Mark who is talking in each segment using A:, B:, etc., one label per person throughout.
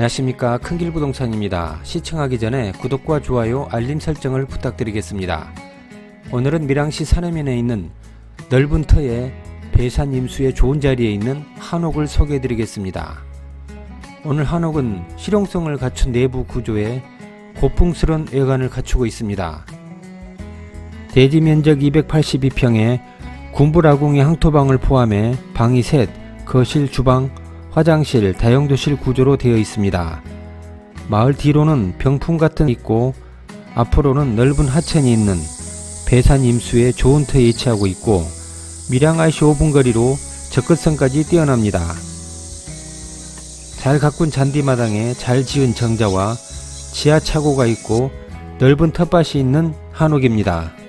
A: 안녕하십니까 큰길부동산입니다. 시청하기 전에 구독과 좋아요 알림 설정을 부탁드리겠습니다. 오늘은 밀양시 산해면에 있는 넓은 터에 배산 임수의 좋은 자리에 있는 한옥을 소개해 드리겠습니다. 오늘 한옥은 실용성을 갖춘 내부 구조에 고풍스런 외관을 갖추고 있습니다. 대지 면적 282평에 군부라궁의 항토방을 포함해 방이 셋, 거실, 주방, 화장실, 다용도실 구조로 되어 있습니다. 마을 뒤로는 병풍 같은 있고 앞으로는 넓은 하천이 있는 배산 임수의 좋은 터에 위치하고 있고 밀양IC 5분 거리로 접근성까지 뛰어납니다. 잘 가꾼 잔디마당에 잘 지은 정자와 지하 차고가 있고 넓은 텃밭이 있는 한옥입니다.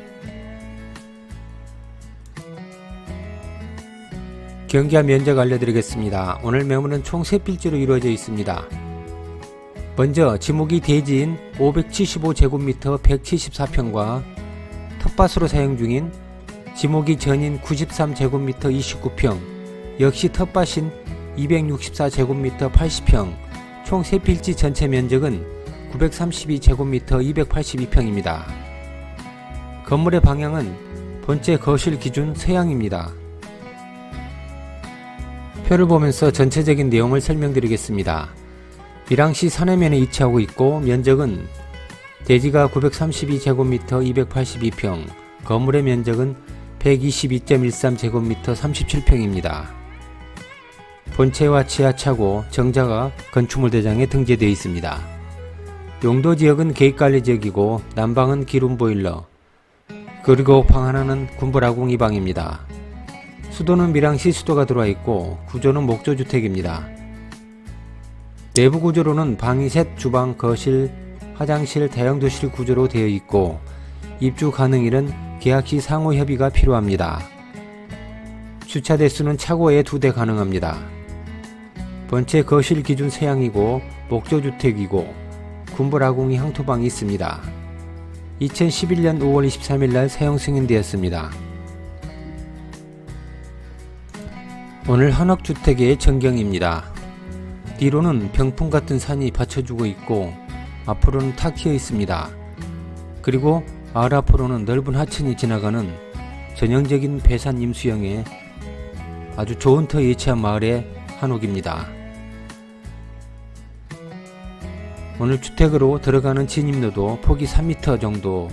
A: 경기와 면적 알려드리겠습니다. 오늘 매물은 총 3필지로 이루어져 있습니다. 먼저 지목이 대지인 575제곱미터 174평과 텃밭으로 사용 중인 지목이 전인 93제곱미터 29평, 역시 텃밭인 264제곱미터 80평, 총 3필지 전체 면적은 932제곱미터 282평입니다. 건물의 방향은 본체 거실 기준 서양입니다. 표를 보면서 전체적인 내용을 설명드리겠습니다. 밀양시 산해면에 위치하고 있고 면적은 대지가 932제곱미터 282평, 건물의 면적은 122.13제곱미터 37평입니다. 본체와 지하차고, 정자가 건축물 대장에 등재되어 있습니다. 용도 지역은 계획관리 지역이고 난방은 기름 보일러, 그리고 방 하나는 군부라궁이 방입니다. 수도는 밀양시 수도가 들어와 있고 구조는 목조주택입니다. 내부 구조로는 방이 셋, 주방, 거실, 화장실, 다용도실 구조로 되어 있고 입주 가능일은 계약 시 상호 협의가 필요합니다. 주차 대수는 차고에 두 대 가능합니다. 본체 거실 기준 서양이고 목조주택이고 군부라궁이 항토방이 있습니다. 2011년 5월 23일 날 사용 승인되었습니다. 오늘 한옥주택의 전경입니다. 뒤로는 병풍 같은 산이 받쳐주고 있고 앞으로는 탁 트여 있습니다. 그리고 마을 앞으로는 넓은 하천이 지나가는 전형적인 배산 임수형의 아주 좋은 터에 위치한 마을의 한옥입니다. 오늘 주택으로 들어가는 진입로도 폭이 3m 정도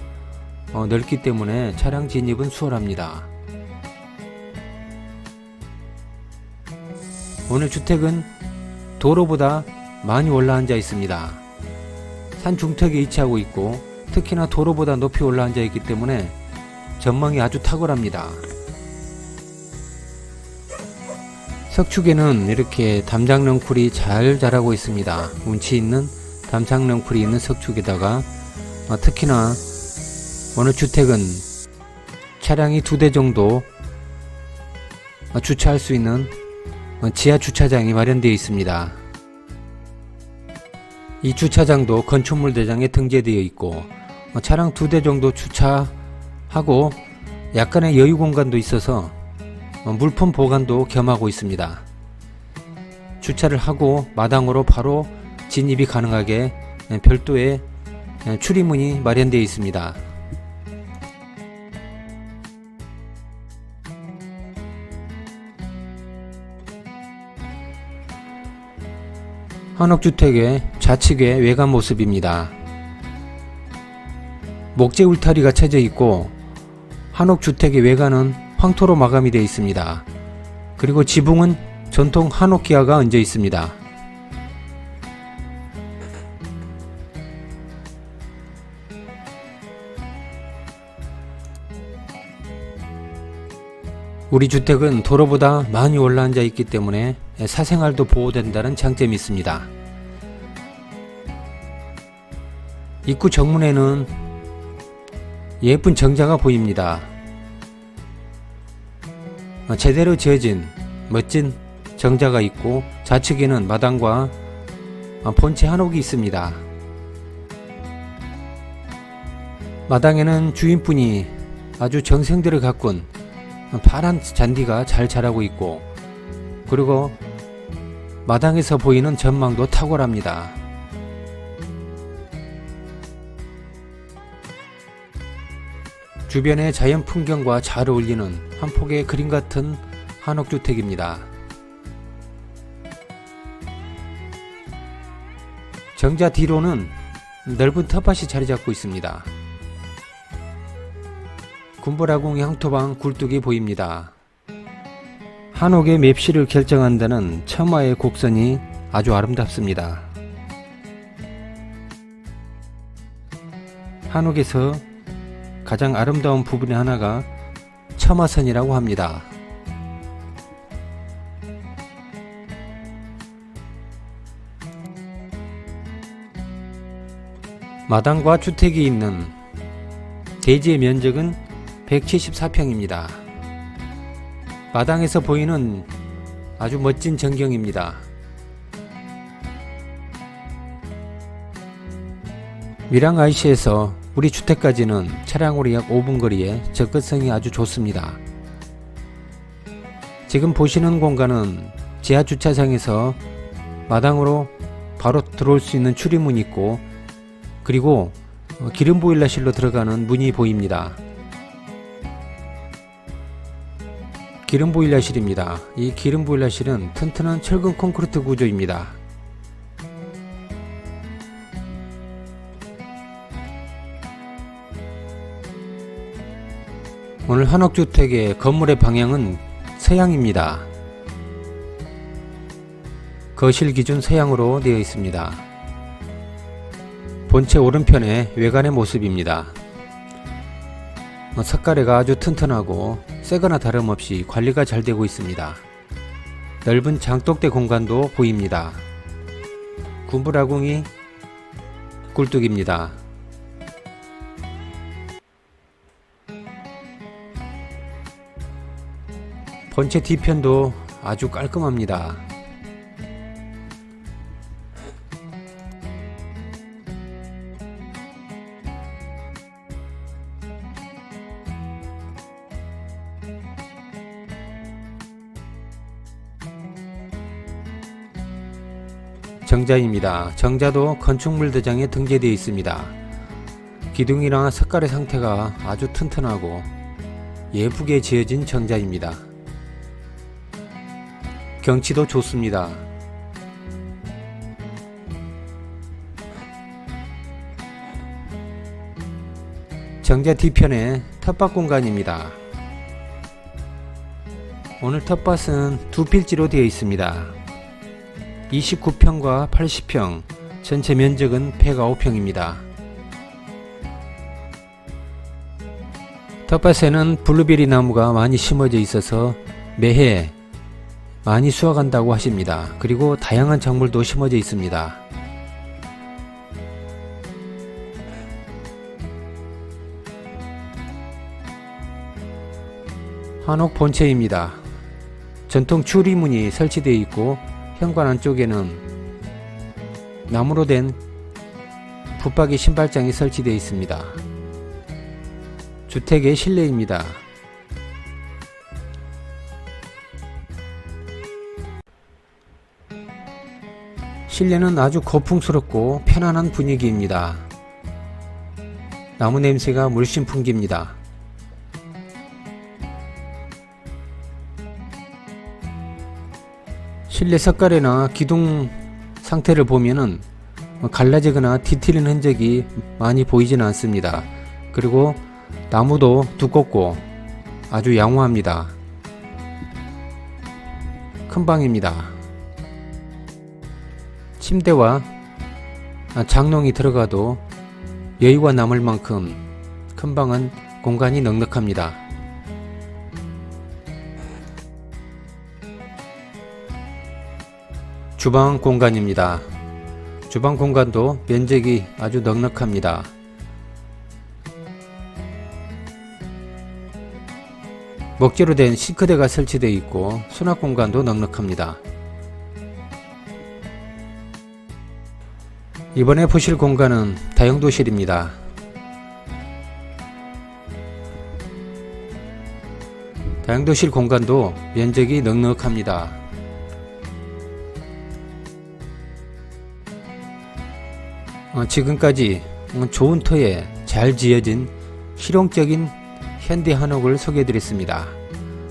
A: 어, 넓기 때문에 차량 진입은 수월합니다. 오늘 주택은 도로보다 많이 올라앉아 있습니다. 산 중턱에 위치하고 있고 특히나 도로보다 높이 올라앉아 있기 때문에 전망이 아주 탁월합니다. 석축에는 이렇게 담장넝쿨이 잘 자라고 있습니다. 운치 있는 담장넝쿨이 있는 석축에다가 어, 특히나 어느 주택은 차량이 두 대 정도 어, 주차할 수 있는 어, 지하 주차장이 마련되어 있습니다. 이 주차장도 건축물 대장에 등재되어 있고 어, 차량 두 대 정도 주차하고 약간의 여유 공간도 있어서 어, 물품 보관도 겸하고 있습니다. 주차를 하고 마당으로 바로 진입이 가능하게 별도의 출입문이 마련되어 있습니다. 한옥주택의 좌측의 외관 모습입니다. 목재 울타리가 쳐져 있고 한옥주택의 외관은 황토로 마감이 되어 있습니다. 그리고 지붕은 전통 한옥 기아가 얹어 있습니다. 우리 주택은 도로보다 많이 올라앉아 있기 때문에 사생활도 보호된다는 장점이 있습니다. 입구 정문에는 예쁜 정자가 보입니다. 어, 제대로 지어진 멋진 정자가 있고 좌측에는 마당과 어, 본체 한옥이 있습니다. 마당에는 주인분이 아주 정성들을 가꾼 파란 잔디가 잘 자라고 있고 그리고 마당에서 보이는 전망도 탁월합니다. 주변의 자연 풍경과 잘 어울리는 한 폭의 그림 같은 한옥주택입니다. 정자 뒤로는 넓은 텃밭이 자리 잡고 있습니다. 군부라궁 향토방 굴뚝이 보입니다. 한옥의 맵시를 결정한다는 처마의 곡선이 아주 아름답습니다. 한옥에서 가장 아름다운 부분의 하나가 처마선이라고 합니다. 마당과 주택이 있는 대지의 면적은 174평입니다. 마당에서 보이는 아주 멋진 전경입니다. 밀양 IC에서 우리 주택까지는 차량으로 약 5분 거리에 접근성이 아주 좋습니다. 지금 보시는 공간은 지하 주차장에서 마당으로 바로 들어올 수 있는 출입문이 있고 그리고 어, 기름 보일러실로 들어가는 문이 보입니다. 기름 보일러실입니다. 이 기름 보일러실은 튼튼한 철근 콘크리트 구조입니다. 오늘 한옥주택의 건물의 방향은 서양입니다. 거실 기준 서양으로 되어 있습니다. 본체 오른편의 외관의 모습입니다. 어, 석가래가 아주 튼튼하고 새거나 다름없이 관리가 잘 되고 있습니다. 넓은 장독대 공간도 보입니다. 군부라궁이 굴뚝입니다. 본체 뒤편도 아주 깔끔합니다. 정자입니다. 정자도 건축물 대장에 등재되어 있습니다. 기둥이나 색깔의 상태가 아주 튼튼하고 예쁘게 지어진 정자입니다. 경치도 좋습니다. 정자 뒤편에 텃밭 공간입니다. 오늘 텃밭은 두 필지로 되어 있습니다. 29평과 80평, 전체 면적은 109평입니다. 텃밭에는 블루베리 나무가 많이 심어져 있어서 매해 많이 수확한다고 하십니다. 그리고 다양한 작물도 심어져 있습니다. 한옥 본체입니다. 전통 추리문이 설치되어 있고 현관 안쪽에는 나무로 된 붙박이 신발장이 설치되어 있습니다. 주택의 실내입니다. 실내는 아주 고풍스럽고 편안한 분위기입니다. 나무 냄새가 물씬 풍깁니다. 실내 석가래나 기둥 상태를 보면은 갈라지거나 뒤틀린 흔적이 많이 보이지는 않습니다. 그리고 나무도 두껍고 아주 양호합니다. 큰 방입니다. 침대와 장롱이 들어가도 여유가 남을 만큼 큰 방은 공간이 넉넉합니다. 주방 공간입니다. 주방 공간도 면적이 아주 넉넉합니다. 목재로 된 싱크대가 설치되어 있고 수납 공간도 넉넉합니다. 이번에 보실 공간은 다용도실입니다. 다용도실 공간도 면적이 넉넉합니다. 지금까지 어, 좋은 터에 잘 지어진 실용적인 현대 한옥을 소개해드렸습니다.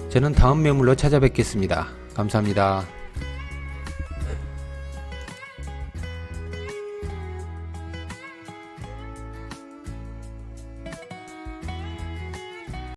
A: 저는 다음 매물로 찾아뵙겠습니다. 감사합니다.